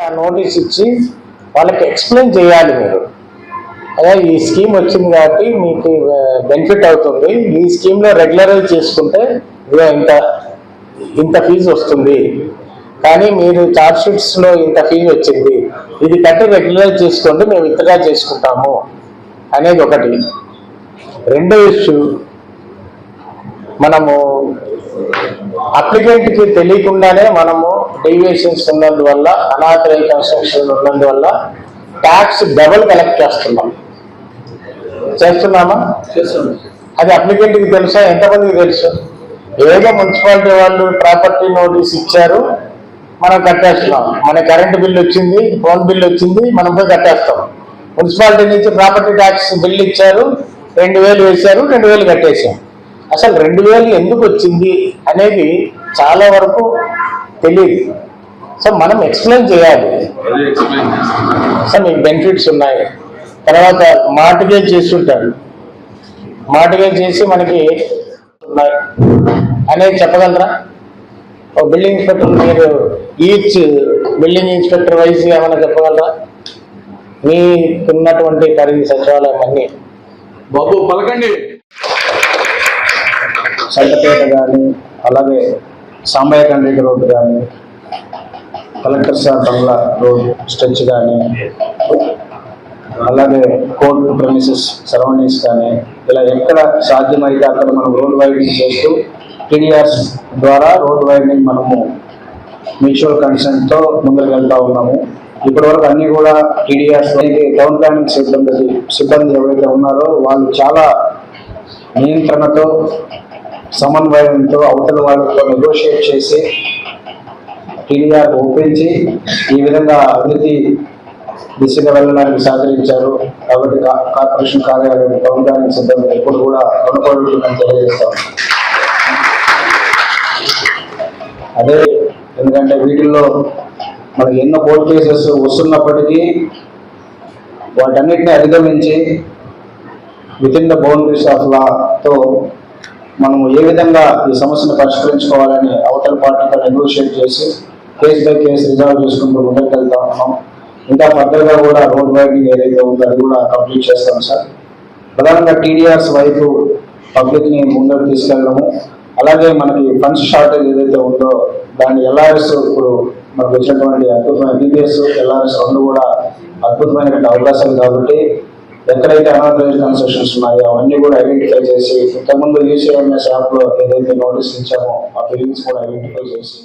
ఆ నోటీస్ ఇచ్చి వాళ్ళకి ఎక్స్ప్లెయిన్ చేయాలి మీరు. అదే ఈ స్కీమ్ వచ్చింది కాబట్టి మీకు బెనిఫిట్ అవుతుంది. ఈ స్కీమ్లో రెగ్యులరైజ్ చేసుకుంటే ఇదిగో ఇంత ఇంత ఫీజు వస్తుంది. కానీ మీరు చార్జ్ షీట్స్లో ఇంత ఫీజు వచ్చింది. ఇది కట్టి రెగ్యులరైజ్ చేసుకోండి మేము ఇంతగా చేసుకుంటాము అనేది ఒకటి. రెండో ఇష్యూ మనము అప్లికెంట్కి తెలియకుండానే మనము డీవియేషన్స్ ఉన్నందువల్ల అనాథరైజ్ కన్స్ట్రక్షన్ ఉన్నందువల్ల ట్యాక్స్ డబుల్ కలెక్ట్ చేస్తున్నాం. చేస్తున్నామా? అది అప్లికెంట్కి తెలుసా? ఎంతమందికి తెలుసు? ఏదో మున్సిపాలిటీ వాళ్ళు ప్రాపర్టీ నోటీస్ ఇచ్చారు మనం కట్టేస్తున్నాం. మన కరెంట్ బిల్లు వచ్చింది ఫోన్ బిల్ వచ్చింది మనం పోయి కట్టేస్తాం. మున్సిపాలిటీ నుంచి ప్రాపర్టీ ట్యాక్స్ బిల్ ఇచ్చారు రెండు వేలు వేశారు రెండు వేలు కట్టేసాం అసలు రెండు వేలు ఎందుకు వచ్చింది అనేది చాలా వరకు తెలియదు సో మనం ఎక్స్ప్లెయిన్ చేయాలి. సో మీకు బెనిఫిట్స్ ఉన్నాయి. తర్వాత మార్టిగేజ్ చేస్తుంటారు. మార్టిగేజ్ చేసి మనకి ఉన్నాయి. అనేది చెప్పగలరా? ఓ బిల్డింగ్ ఇన్స్పెక్టర్ మీరు ఈచ్ బిల్డింగ్ ఇన్స్పెక్టర్ వైజ్ ఏమైనా చెప్పగలరా? మీకున్నటువంటి పరిధి సచివాలయం అన్ని. బాబు పలకండి. సంతపేట కానీ అలాగే సాంబయ్య కండ్రిక రోడ్డు కానీ collector sir bungalow road stretch కానీ అలాగే కోర్టు ప్రమిసెస్ సరౌండింగ్స్ కానీ ఇలా ఎక్కడ సాధ్యమైతే అక్కడ మనం రోడ్ వైడింగ్ చేస్తూ టీడీఆర్స్ ద్వారా రోడ్ వైడింగ్ మనము మ్యూచువల్ కన్సెంట్తో ముందుకు వెళ్తా ఉన్నాము. ఇప్పటి వరకు అన్ని కూడా టీడీఆర్స్ టౌన్ ప్లానింగ్ సిబ్బంది సిబ్బంది ఎవరైతే ఉన్నారో వాళ్ళు చాలా నియంత్రణతో సమన్వయంతో అవతల వాళ్ళతో నెగోషియేట్ చేసి టీడీఆర్ ఒప్పించి ఈ విధంగా అభివృద్ధి దిశగా వెళ్ళడానికి సహకరించారు. కాబట్టి కార్పొరేషన్ కార్యాలయం ప్రభుత్వానికి ప్లానింగ్ సిబ్బంది ఎప్పుడు కూడా రుణపడుతుందని తెలియజేస్తాం అదే ఎందుకంటే వీటిల్లో మనకి ఎన్నో కోర్టు కేసెస్ వస్తున్నప్పటికీ వాటన్నిటిని అధిగమించి within the boundaries of లాతో మనము ఏ విధంగా ఈ సమస్యను పరిష్కరించుకోవాలని అవతల పార్టీతో నెగోషియేట్ చేసి కేస్ బై కేసు రిజాల్వ్ చేసుకుంటూ ముందుకు వెళ్తా ఉన్నాం ఇంకా ఫర్దర్గా కూడా రోడ్ వైడింగ్ ఏదైతే ఉందో అది కూడా కంప్లీట్ చేస్తాం సార్. ప్రధానంగా టీడీఆర్స్ వైపు పబ్లిక్ని ముందుకు తీసుకెళ్ళడము. అలాగే మనకి ఫండ్స్ షార్టేజ్ ఏదైతే ఉందో దాన్ని ఎల్ఆర్ఎస్ ఇప్పుడు మనకు వచ్చినటువంటి అద్భుతమైన బీబీఎస్ ఎల్ఆర్ఎస్ రెండు కూడా అద్భుతమైనటువంటి అవకాశాలు కాబట్టి ఎక్కడైతే అనాథరైజ్ కన్స్ట్రక్షన్స్ ఉన్నాయో అవన్నీ కూడా ఐడెంటిఫై చేసి ఇంతకుముందు యూసీఎంఎస్ యాప్లో ఏదైతే నోటీస్ ఇచ్చామో ఆ బిల్డింగ్స్ కూడా ఐడెంటిఫై చేసి